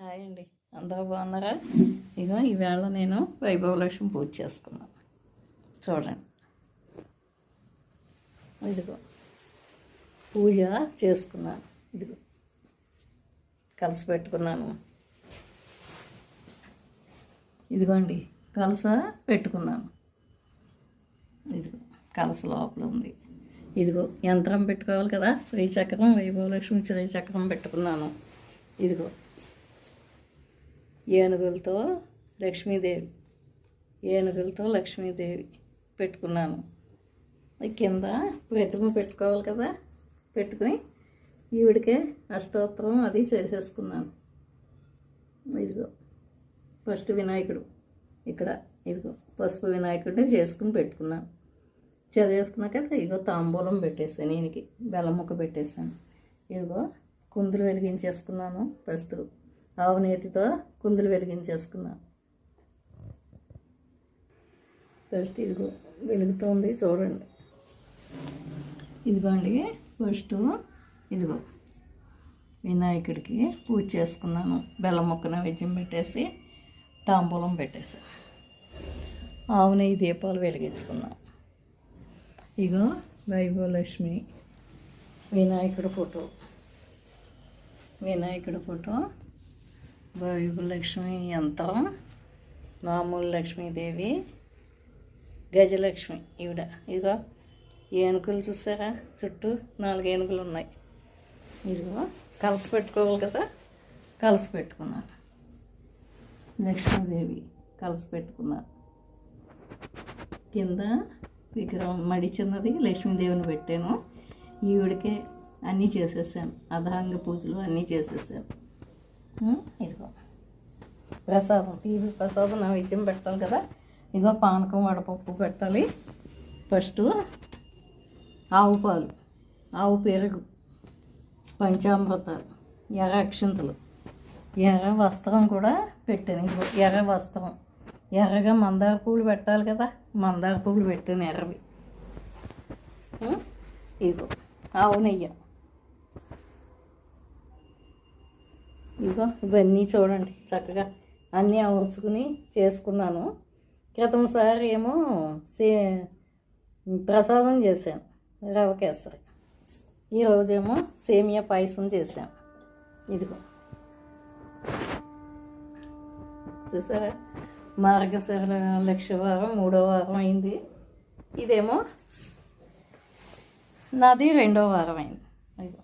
Hi అండి. అందరూ బాగున్నారా? ఇగో ఈవేళ నేను వైభవలక్ష్మి పూజ చేసుకున్నాను చూడండి. ఇదిగో. పూజ చేసుకున్నాను. ఇదిగో. కలిసి పెట్టుకున్నాను. ఇదిగోండి. కలస పెట్టుకున్నాను. ఇదిగో. కలస లోపల ఉంది. ఇదిగో. యంత్రం పెట్టుకోవాలి కదా. శ్రీచక్రం వైభవలక్ష్మి శ్రీచక్రం పెట్టుకున్నాను. ఇదిగో. ఏనుగులతో లక్ష్మీదేవి ఏనుగులతో లక్ష్మీదేవి పెట్టుకున్నాను. కింద ప్రతిమ పెట్టుకోవాలి కదా పెట్టుకుని ఈవిడికే అష్టోత్తరం అది చేసేసుకున్నాను. ఇదిగో ఫస్ట్ వినాయకుడు ఇక్కడ ఇదిగో పసుపు వినాయకుడిని చేసుకుని పెట్టుకున్నాను. చదివేసుకున్నాక ఇదిగో తాంబూలం పెట్టేసాను ఈయనకి బెల్లం ముక్క పెట్టేసాను ఇదిగో కుందులు వెలిగించేసుకున్నాను ఫస్ట్. ఆవు నేతితో కుందులు వెలిగించేసుకున్నాను ఫస్ట్ ఇదిగో వెలుగుతోంది చూడండి. ఇదిగోండి ఫస్ట్ ఇదిగో వినాయకుడికి పూజ చేసుకున్నాను. బెల్లం ముక్క నైవేద్యం పెట్టేసి తాంబూలం పెట్టేసి. ఆవు నెయ్యి దీపాలు వెలిగించుకున్నాం. ఇగో వైభవలక్ష్మి వినాయకుడి ఫోటో. వినాయకుడి ఫోటో లక్ష్మి యంత్రం మామూలు లక్ష్మీదేవి గజలక్ష్మి ఈవిడ. ఇదిగో ఏనుగులు చూసారా? చుట్టూ నాలుగు ఏనుగులు ఉన్నాయి. ఇదిగో కలిసి పెట్టుకోవాలి కదా? కలిసి పెట్టుకున్నాను లక్ష్మీదేవి కలిసి పెట్టుకున్నాను కింద విగ్రహం మడి చిన్నది లక్ష్మీదేవిని పెట్టాను. ఈవిడికే అన్నీ చేసేసాను. అధాంగ పూజలు అన్నీ చేసేసాను. ఇదిగో. ప్రసాదం తీపి ప్రసాదం నైవేద్యం పెట్టాలి కదా. ఇదిగో పానకం వడపప్పు పెట్టాలి. ఫస్ట్ ఆవు పాలు ఆవు పెరుగు పంచామృతాలు ఎర్ర అక్షింతలు ఎర్ర వస్త్రం కూడా పెట్టాను. ఇదిగో ఎర్ర వస్త్రం. ఎర్రగా మందార పువ్వులు పెట్టాలి కదా. మందార పువ్వులు పెట్టాను ఎర్రవి. ఇదిగో ఆవు నెయ్యి. ఇదిగో ఇవన్నీ చూడండి చక్కగా అన్నీ అమర్చుకుని చేసుకున్నాను. క్రితంసారి ఏమో సే ప్రసాదం చేశాను రవ కేసరి. ఈరోజేమో సేమియా పాయసం చేశాను. ఇదిగో. చూసారా? మార్గశర లక్ష వారం మూడో వారం అయింది. ఇదేమో నాది రెండో వారం అయింది. అయ్యో